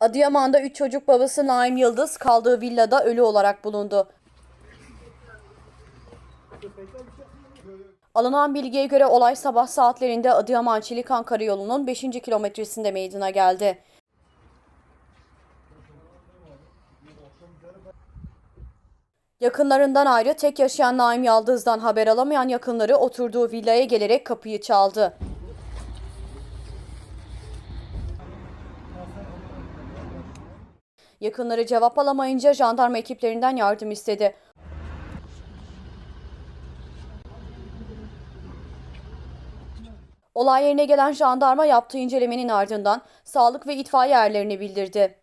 Adıyaman'da 3 çocuk babası Naim Yıldız kaldığı villada ölü olarak bulundu. Alınan bilgiye göre olay sabah saatlerinde Adıyaman Çilikan Karayolu'nun 5. kilometresinde meydana geldi. Yakınlarından ayrı tek yaşayan Naim Yıldız'dan haber alamayan yakınları oturduğu villaya gelerek kapıyı çaldı. Yakınları cevap alamayınca jandarma ekiplerinden yardım istedi. Olay yerine gelen jandarma yaptığı incelemenin ardından sağlık ve itfaiye erlerini bildirdi.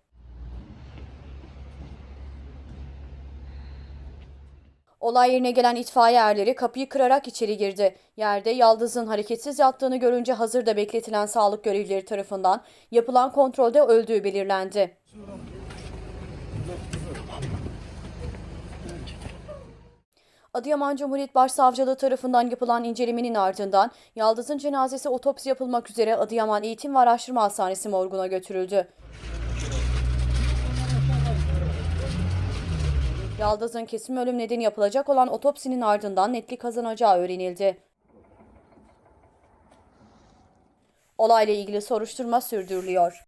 Olay yerine gelen itfaiye erleri kapıyı kırarak içeri girdi. Yerde Yaldız'ın hareketsiz yattığını görünce hazırda bekletilen sağlık görevlileri tarafından yapılan kontrolde öldüğü belirlendi. Adıyaman Cumhuriyet Başsavcılığı tarafından yapılan incelemenin ardından Yaldız'ın cenazesi otopsi yapılmak üzere Adıyaman Eğitim ve Araştırma Hastanesi morguna götürüldü. Yaldız'ın kesin ölüm nedeni yapılacak olan otopsinin ardından netlik kazanacağı öğrenildi. Olayla ilgili soruşturma sürdürülüyor.